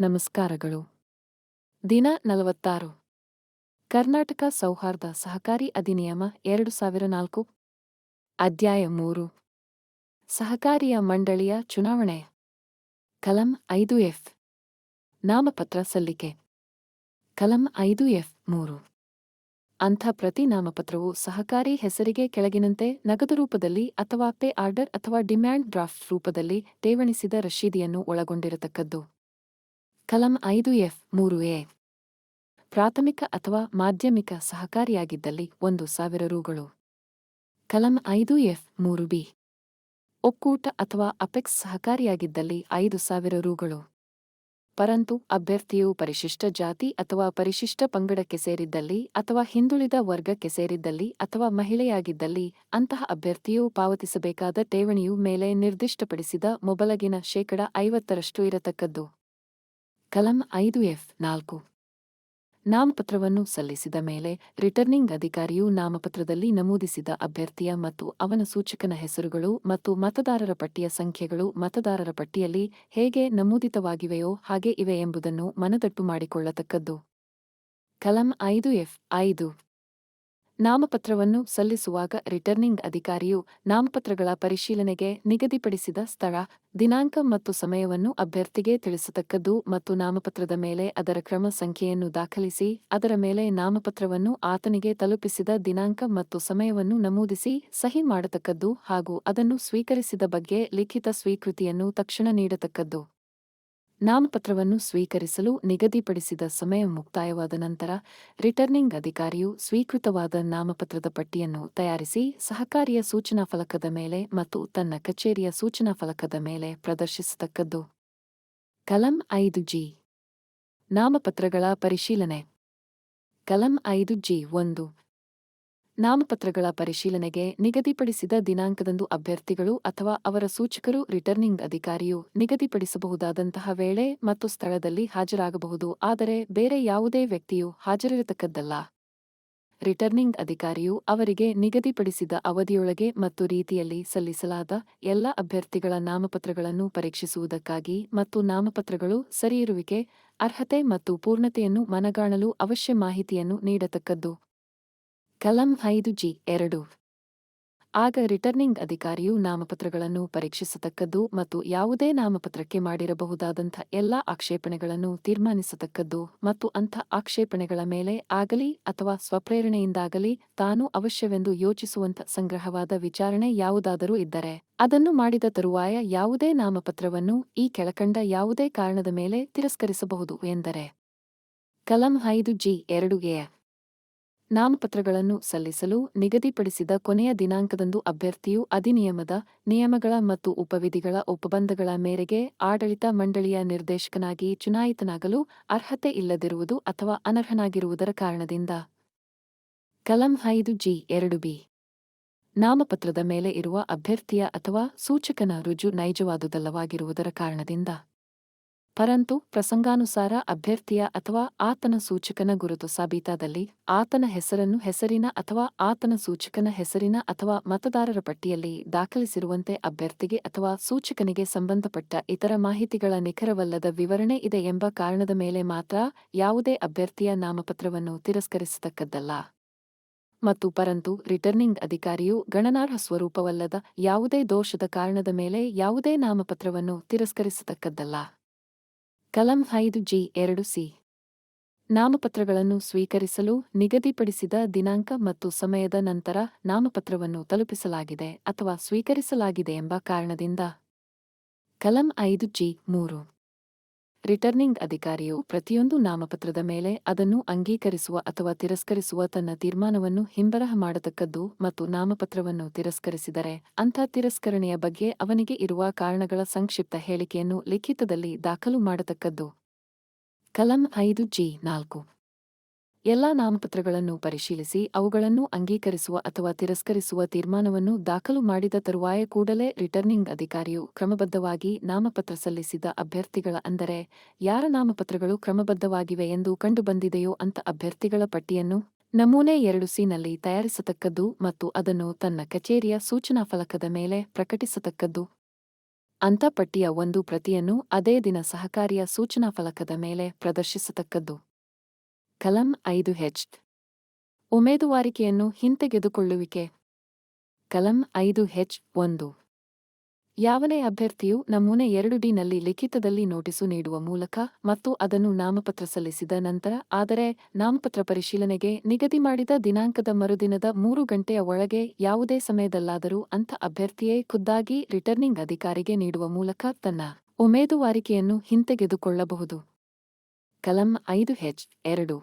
ನಮಸ್ಕಾರಗಳು. ದಿನ ನಲವತ್ತಾರು. ಕರ್ನಾಟಕ ಸೌಹಾರ್ದ ಸಹಕಾರಿ ಅಧಿನಿಯಮ ಎರಡು ಸಾವಿರ ನಾಲ್ಕು. ಅಧ್ಯಾಯ ಮೂರು. ಸಹಕಾರಿಯ ಮಂಡಳಿಯ ಚುನಾವಣೆ. ಕಲಂ ಐದು ಎಫ್. ನಾಮಪತ್ರ ಸಲ್ಲಿಕೆ. ಕಲಂ ಐದು ಎಫ್ ಮೂರು. ಅಂಥ ಪ್ರತಿ ನಾಮಪತ್ರವು ಸಹಕಾರಿ ಹೆಸರಿಗೆ ಕೆಳಗಿನಂತೆ ನಗದು ರೂಪದಲ್ಲಿ ಅಥವಾ ಪೇ ಆರ್ಡರ್ ಅಥವಾ ಡಿಮ್ಯಾಂಡ್ ಡ್ರಾಫ್ಟ್ ರೂಪದಲ್ಲಿ ಠೇವಣಿಸಿದ ರಶೀದಿಯನ್ನು ಒಳಗೊಂಡಿರತಕ್ಕದ್ದು. ಕಲಂ ಐದು ಎಫ್ ಮೂರು ಎ. ಪ್ರಾಥಮಿಕ ಅಥವಾ ಮಾಧ್ಯಮಿಕ ಸಹಕಾರಿಯಾಗಿದ್ದಲ್ಲಿ ಒಂದು ಸಾವಿರ ರೂಗಳು. ಕಲಂ ಐದು ಎಫ್ ಮೂರು ಬಿ. ಒಕ್ಕೂಟ ಅಥವಾ ಅಪೆಕ್ಸ್ ಸಹಕಾರಿಯಾಗಿದ್ದಲ್ಲಿ ಐದು ಸಾವಿರ ರೂಗಳು. ಪರಂತು ಅಭ್ಯರ್ಥಿಯು ಪರಿಶಿಷ್ಟ ಜಾತಿ ಅಥವಾ ಪರಿಶಿಷ್ಟ ಪಂಗಡಕ್ಕೆ ಸೇರಿದ್ದಲ್ಲಿ ಅಥವಾ ಹಿಂದುಳಿದ ವರ್ಗಕ್ಕೆ ಸೇರಿದ್ದಲ್ಲಿ ಅಥವಾ ಮಹಿಳೆಯಾಗಿದ್ದಲ್ಲಿ ಅಂತಹ ಅಭ್ಯರ್ಥಿಯು ಪಾವತಿಸಬೇಕಾದ ಠೇವಣಿಯು ಮೇಲೆ ನಿರ್ದಿಷ್ಟಪಡಿಸಿದ ಮೊಬಲಗಿನ ಶೇಕಡ ಐವತ್ತರಷ್ಟು ಇರತಕ್ಕದ್ದು. ಕಲಂ ಐದು ಎಫ್ ನಾಲ್ಕು. ನಾಮಪತ್ರವನ್ನು ಸಲ್ಲಿಸಿದ ಮೇಲೆ ರಿಟರ್ನಿಂಗ್ ಅಧಿಕಾರಿಯು ನಾಮಪತ್ರದಲ್ಲಿ ನಮೂದಿಸಿದ ಅಭ್ಯರ್ಥಿಯ ಮತ್ತು ಅವನ ಸೂಚಕನ ಹೆಸರುಗಳು ಮತ್ತು ಮತದಾರರ ಪಟ್ಟಿಯ ಸಂಖ್ಯೆಗಳು ಮತದಾರರ ಪಟ್ಟಿಯಲ್ಲಿ ಹೇಗೆ ನಮೂದಿತವಾಗಿವೆಯೋ ಹಾಗೆ ಇವೆ ಎಂಬುದನ್ನು ಮನದಟ್ಟು ಮಾಡಿಕೊಳ್ಳತಕ್ಕದ್ದು. ಕಲಂ ಐದು ಎಫ್ ಐದು. ನಾಮಪತ್ರವನ್ನು ಸಲ್ಲಿಸುವಾಗ ರಿಟರ್ನಿಂಗ್ ಅಧಿಕಾರಿಯು ನಾಮಪತ್ರಗಳ ಪರಿಶೀಲನೆಗೆ ನಿಗದಿಪಡಿಸಿದ ಸ್ಥಳ, ದಿನಾಂಕ ಮತ್ತು ಸಮಯವನ್ನು ಅಭ್ಯರ್ಥಿಗೆ ತಿಳಿಸತಕ್ಕದ್ದು ಮತ್ತು ನಾಮಪತ್ರದ ಮೇಲೆ ಅದರ ಕ್ರಮ ಸಂಖ್ಯೆಯನ್ನು ದಾಖಲಿಸಿ, ಅದರ ಮೇಲೆ ನಾಮಪತ್ರವನ್ನು ಆತನಿಗೆ ತಲುಪಿಸಿದ ದಿನಾಂಕ ಮತ್ತು ಸಮಯವನ್ನು ನಮೂದಿಸಿ ಸಹಿ ಮಾಡತಕ್ಕದ್ದು ಹಾಗೂ ಅದನ್ನು ಸ್ವೀಕರಿಸಿದ ಬಗ್ಗೆ ಲಿಖಿತ ಸ್ವೀಕೃತಿಯನ್ನು ತಕ್ಷಣ ನೀಡತಕ್ಕದ್ದು. ನಾಮಪತ್ರವನ್ನು ಸ್ವೀಕರಿಸಲು ನಿಗದಿಪಡಿಸಿದ ಸಮಯ ಮುಕ್ತಾಯವಾದ ನಂತರ ರಿಟರ್ನಿಂಗ್ ಅಧಿಕಾರಿಯು ಸ್ವೀಕೃತವಾದ ನಾಮಪತ್ರದ ಪಟ್ಟಿಯನ್ನು ತಯಾರಿಸಿ ಸಹಕಾರಿಯ ಸೂಚನಾ ಫಲಕದ ಮೇಲೆ ಮತ್ತು ತನ್ನ ಕಚೇರಿಯ ಸೂಚನಾ ಫಲಕದ ಮೇಲೆ ಪ್ರದರ್ಶಿಸತಕ್ಕದ್ದು. ಕಲಂ ಐದು ಜಿ. ನಾಮಪತ್ರಗಳ ಪರಿಶೀಲನೆ. ಕಲಂ ಐದು ಜಿ ಒಂದು. ನಾಮಪತ್ರಗಳ ಪರಿಶೀಲನೆಗೆ ನಿಗದಿಪಡಿಸಿದ ದಿನಾಂಕದಂದು ಅಭ್ಯರ್ಥಿಗಳು ಅಥವಾ ಅವರ ಸೂಚಕರು ರಿಟರ್ನಿಂಗ್ ಅಧಿಕಾರಿಯು ನಿಗದಿಪಡಿಸಬಹುದಾದಂತಹ ವೇಳೆ ಮತ್ತು ಸ್ಥಳದಲ್ಲಿ ಹಾಜರಾಗಬಹುದು, ಆದರೆ ಬೇರೆ ಯಾವುದೇ ವ್ಯಕ್ತಿಯು ಹಾಜರಿರತಕ್ಕದ್ದಲ್ಲ. ರಿಟರ್ನಿಂಗ್ ಅಧಿಕಾರಿಯು ಅವರಿಗೆ ನಿಗದಿಪಡಿಸಿದ ಅವಧಿಯೊಳಗೆ ಮತ್ತು ರೀತಿಯಲ್ಲಿ ಸಲ್ಲಿಸಲಾದ ಎಲ್ಲ ಅಭ್ಯರ್ಥಿಗಳ ನಾಮಪತ್ರಗಳನ್ನು ಪರೀಕ್ಷಿಸುವುದಕ್ಕಾಗಿ ಮತ್ತು ನಾಮಪತ್ರಗಳು ಸರಿಯಿರುವಿಕೆ, ಅರ್ಹತೆ ಮತ್ತು ಪೂರ್ಣತೆಯನ್ನು ಮನಗಾಣಲು ಅವಶ್ಯ ಮಾಹಿತಿಯನ್ನು ನೀಡತಕ್ಕದ್ದು. ಕಲಂ ಐದು ಜಿ ಎರಡು. ಆಗ ರಿಟರ್ನಿಂಗ್ ಅಧಿಕಾರಿಯು ನಾಮಪತ್ರಗಳನ್ನು ಪರೀಕ್ಷಿಸತಕ್ಕದ್ದು ಮತ್ತು ಯಾವುದೇ ನಾಮಪತ್ರಕ್ಕೆ ಮಾಡಿರಬಹುದಾದಂಥ ಎಲ್ಲಾ ಆಕ್ಷೇಪಣೆಗಳನ್ನು ತೀರ್ಮಾನಿಸತಕ್ಕದ್ದು ಮತ್ತು ಅಂಥ ಆಕ್ಷೇಪಣೆಗಳ ಮೇಲೆ ಆಗಲಿ ಅಥವಾ ಸ್ವಪ್ರೇರಣೆಯಿಂದಾಗಲಿ ತಾನು ಅವಶ್ಯವೆಂದು ಯೋಚಿಸುವಂಥ ಸಂಗ್ರಹವಾದ ವಿಚಾರಣೆ ಯಾವುದಾದರೂ ಇದ್ದರೆ, ಅದನ್ನು ಮಾಡಿದ ತರುವಾಯ ಯಾವುದೇ ನಾಮಪತ್ರವನ್ನು ಈ ಕೆಳಕಂಡ ಯಾವುದೇ ಕಾರಣದ ಮೇಲೆ ತಿರಸ್ಕರಿಸಬಹುದು ಎಂದರೆ, ಕಲಂ ಐದು ಜಿ ಎರಡು ನಾಮಪತ್ರಗಳನ್ನು ಸಲ್ಲಿಸಲು ನಿಗದಿಪಡಿಸಿದ ಕೊನೆಯ ದಿನಾಂಕದಂದು ಅಭ್ಯರ್ಥಿಯು ಅಧಿನಿಯಮದ ನಿಯಮಗಳ ಮತ್ತು ಉಪವಿಧಿಗಳ ಒಪ್ಪಂದಗಳ ಮೇರೆಗೆ ಆಡಳಿತ ಮಂಡಳಿಯ ನಿರ್ದೇಶಕನಾಗಿ ಚುನಾಯಿತನಾಗಲು ಅರ್ಹತೆ ಇಲ್ಲದಿರುವುದು ಅಥವಾ ಅನರ್ಹನಾಗಿರುವುದರ ಕಾರಣದಿಂದ. ಕಲಂ ಐದು ಜಿ ಎರಡು ಬಿ. ನಾಮಪತ್ರದ ಮೇಲೆ ಇರುವ ಅಭ್ಯರ್ಥಿಯ ಅಥವಾ ಸೂಚಕನ ರುಜು ನೈಜವಾದುದಲ್ಲವಾಗಿರುವುದರ ಕಾರಣದಿಂದ. ಪರಂತು ಪ್ರಸಂಗಾನುಸಾರ ಅಭ್ಯರ್ಥಿಯ ಅಥವಾ ಆತನ ಸೂಚಕನ ಗುರುತು ಸಾಬೀತಾದಲ್ಲಿ ಆತನ ಹೆಸರನ್ನು ಹೆಸರಿನ ಅಥವಾ ಆತನ ಸೂಚಕನ ಹೆಸರಿನ ಅಥವಾ ಮತದಾರರ ಪಟ್ಟಿಯಲ್ಲಿ ದಾಖಲಿಸಿರುವಂತೆ ಅಭ್ಯರ್ಥಿಗೆ ಅಥವಾ ಸೂಚಕನಿಗೆ ಸಂಬಂಧಪಟ್ಟ ಇತರ ಮಾಹಿತಿಗಳ ನಿಖರವಲ್ಲದ ವಿವರಣೆ ಇದೆ ಎಂಬ ಕಾರಣದ ಮೇಲೆ ಮಾತ್ರ ಯಾವುದೇ ಅಭ್ಯರ್ಥಿಯ ನಾಮಪತ್ರವನ್ನು ತಿರಸ್ಕರಿಸತಕ್ಕದ್ದಲ್ಲ. ಮತ್ತು ಪರಂತು ರಿಟರ್ನಿಂಗ್ ಅಧಿಕಾರಿಯು ಗಣನಾರ್ಹ ಸ್ವರೂಪವಲ್ಲದ ಯಾವುದೇ ದೋಷದ ಕಾರಣದ ಮೇಲೆ ಯಾವುದೇ ನಾಮಪತ್ರವನ್ನು ತಿರಸ್ಕರಿಸತಕ್ಕದ್ದಲ್ಲ. ಕಲಂ ಐದು ಜಿ ಎರಡು ಸಿ. ನಾಮಪತ್ರಗಳನ್ನು ಸ್ವೀಕರಿಸಲು ನಿಗದಿಪಡಿಸಿದ ದಿನಾಂಕ ಮತ್ತು ಸಮಯದ ನಂತರ ನಾಮಪತ್ರವನ್ನು ತಲುಪಿಸಲಾಗಿದೆ ಅಥವಾ ಸ್ವೀಕರಿಸಲಾಗಿದೆ ಎಂಬ ಕಾರಣದಿಂದ. ಕಲಂ ಐದು ಜಿ ಮೂರು. ರಿಟರ್ನಿಂಗ್ ಅಧಿಕಾರಿಯು ಪ್ರತಿಯೊಂದು ನಾಮಪತ್ರದ ಮೇಲೆ ಅದನ್ನು ಅಂಗೀಕರಿಸುವ ಅಥವಾ ತಿರಸ್ಕರಿಸುವ ತನ್ನ ತೀರ್ಮಾನವನ್ನು ಹಿಂಬರಹ ಮಾಡತಕ್ಕದ್ದು ಮತ್ತು ನಾಮಪತ್ರವನ್ನು ತಿರಸ್ಕರಿಸಿದರೆ ಅಂಥ ತಿರಸ್ಕರಣೆಯ ಬಗ್ಗೆ ಅವನಿಗೆ ಇರುವ ಕಾರಣಗಳ ಸಂಕ್ಷಿಪ್ತ ಹೇಳಿಕೆಯನ್ನು ಲಿಖಿತದಲ್ಲಿ ದಾಖಲು ಮಾಡತಕ್ಕದ್ದು. ಕಲಂ ಐದು ಜಿ ನಾಲ್ಕು. ಎಲ್ಲಾ ನಾಮಪತ್ರಗಳನ್ನು ಪರಿಶೀಲಿಸಿ ಅವುಗಳನ್ನು ಅಂಗೀಕರಿಸುವ ಅಥವಾ ತಿರಸ್ಕರಿಸುವ ತೀರ್ಮಾನವನ್ನು ದಾಖಲು ಮಾಡಿದ ತರುವಾಯ ಕೂಡಲೇ ರಿಟರ್ನಿಂಗ್ ಅಧಿಕಾರಿಯು ಕ್ರಮಬದ್ಧವಾಗಿ ನಾಮಪತ್ರ ಸಲ್ಲಿಸಿದ ಅಭ್ಯರ್ಥಿಗಳ ಅಂದರೆ ಯಾರ ನಾಮಪತ್ರಗಳು ಕ್ರಮಬದ್ಧವಾಗಿವೆ ಎಂದು ಕಂಡುಬಂದಿದೆಯೋ ಅಂತ ಅಭ್ಯರ್ಥಿಗಳ ಪಟ್ಟಿಯನ್ನು ನಮೂನೆ ಎರಡು ಸಿನಲ್ಲಿ ತಯಾರಿಸತಕ್ಕದ್ದು ಮತ್ತು ಅದನ್ನು ತನ್ನ ಕಚೇರಿಯ ಸೂಚನಾ ಫಲಕದ ಮೇಲೆ ಪ್ರಕಟಿಸತಕ್ಕದ್ದು. ಅಂತ ಪಟ್ಟಿಯ ಒಂದು ಪ್ರತಿಯನ್ನು ಅದೇ ದಿನ ಸಹಕಾರಿಯ ಸೂಚನಾ ಫಲಕದ ಮೇಲೆ ಪ್ರದರ್ಶಿಸತಕ್ಕದ್ದು. ಕಲಂ ಐದು ಹೆಚ್. ಉಮೇದುವಾರಿಕೆಯನ್ನು ಹಿಂತೆಗೆದುಕೊಳ್ಳುವಿಕೆ. ಕಲಂ ಐದು ಹೆಚ್ ಒಂದು. ಯಾವನೇ ಅಭ್ಯರ್ಥಿಯು ನಮೂನೆ ಎರಡು ಡಿನಲ್ಲಿ ಲಿಖಿತದಲ್ಲಿ ನೋಟಿಸು ನೀಡುವ ಮೂಲಕ ಮತ್ತು ಅದನ್ನು ನಾಮಪತ್ರ ಸಲ್ಲಿಸಿದ ನಂತರ ಆದರೆ ನಾಮಪತ್ರ ಪರಿಶೀಲನೆಗೆ ನಿಗದಿ ಮಾಡಿದ ದಿನಾಂಕದ ಮರುದಿನದ ಮೂರು ಗಂಟೆಯ ಒಳಗೆ ಯಾವುದೇ ಸಮಯದಲ್ಲಾದರೂ ಅಂಥ ಅಭ್ಯರ್ಥಿಯೇ ಖುದ್ದಾಗಿ ರಿಟರ್ನಿಂಗ್ ಅಧಿಕಾರಿಗೆ ನೀಡುವ ಮೂಲಕ ತನ್ನ ಉಮೇದುವಾರಿಕೆಯನ್ನು ಹಿಂತೆಗೆದುಕೊಳ್ಳಬಹುದು. ಕಲಂ ಐದು ಹೆಚ್ ಎರಡು.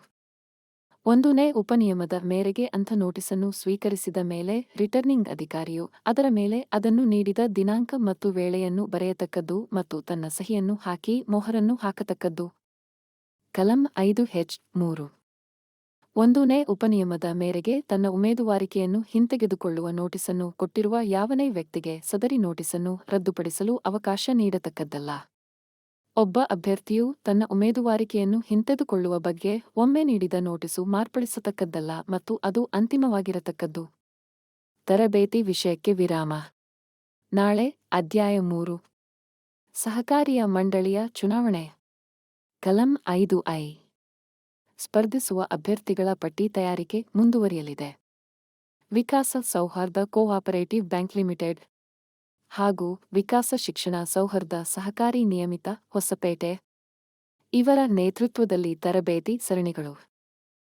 ಒಂದನೇ ಉಪನಿಯಮದ ಮೇರೆಗೆ ಅಂಥ ನೋಟಿಸನ್ನು ಸ್ವೀಕರಿಸಿದ ಮೇಲೆ ರಿಟರ್ನಿಂಗ್ ಅಧಿಕಾರಿಯು ಅದರ ಮೇಲೆ ಅದನ್ನು ನೀಡಿದ ದಿನಾಂಕ ಮತ್ತು ವೇಳೆಯನ್ನು ಬರೆಯತಕ್ಕದ್ದು ಮತ್ತು ತನ್ನ ಸಹಿಯನ್ನು ಹಾಕಿ ಮೊಹರನ್ನು ಹಾಕತಕ್ಕದ್ದು. ಕಲಂ ಐದು ಹೆಚ್ ಮೂರು. ಒಂದನೇ ಉಪನಿಯಮದ ಮೇರೆಗೆ ತನ್ನ ಉಮೇದುವಾರಿಕೆಯನ್ನು ಹಿಂತೆಗೆದುಕೊಳ್ಳುವ ನೋಟಿಸನ್ನು ಕೊಟ್ಟಿರುವ ಯಾವನೇ ವ್ಯಕ್ತಿಗೆ ಸದರಿ ನೋಟಿಸನ್ನು ರದ್ದುಪಡಿಸಲು ಅವಕಾಶ ನೀಡತಕ್ಕದ್ದಲ್ಲ. ಒಬ್ಬ ಅಭ್ಯರ್ಥಿಯು ತನ್ನ ಉಮೇದುವಾರಿಕೆಯನ್ನು ಹಿಂತೆದುಕೊಳ್ಳುವ ಬಗ್ಗೆ ಒಮ್ಮೆ ನೀಡಿದ ನೋಟಿಸು ಮಾರ್ಪಡಿಸತಕ್ಕದ್ದಲ್ಲ ಮತ್ತು ಅದು ಅಂತಿಮವಾಗಿರತಕ್ಕದ್ದು. ತರಬೇತಿ ವಿಷಯಕ್ಕೆ ವಿರಾಮ. ನಾಳೆ ಅಧ್ಯಾಯ ಮೂರು. ಸಹಕಾರಿಯ ಮಂಡಳಿಯ ಚುನಾವಣೆ. ಕಲಂ ಐದು ಐ. ಸ್ಪರ್ಧಿಸುವ ಅಭ್ಯರ್ಥಿಗಳ ಪಟ್ಟಿ ತಯಾರಿಕೆ ಮುಂದುವರಿಯಲಿದೆ. ವಿಕಾಸ ಸೌಹಾರ್ದ ಕೋಆಪರೇಟಿವ್ ಬ್ಯಾಂಕ್ ಲಿಮಿಟೆಡ್ ಹಾಗೂ ವಿಕಾಸ ಶಿಕ್ಷಣ ಸೌಹಾರ್ದ ಸಹಕಾರಿ ನಿಯಮಿತ ಹೊಸಪೇಟೆ. ಇವರ ನೇತೃತ್ವದಲ್ಲಿ ತರಬೇತಿ ಸರಣಿಗಳು.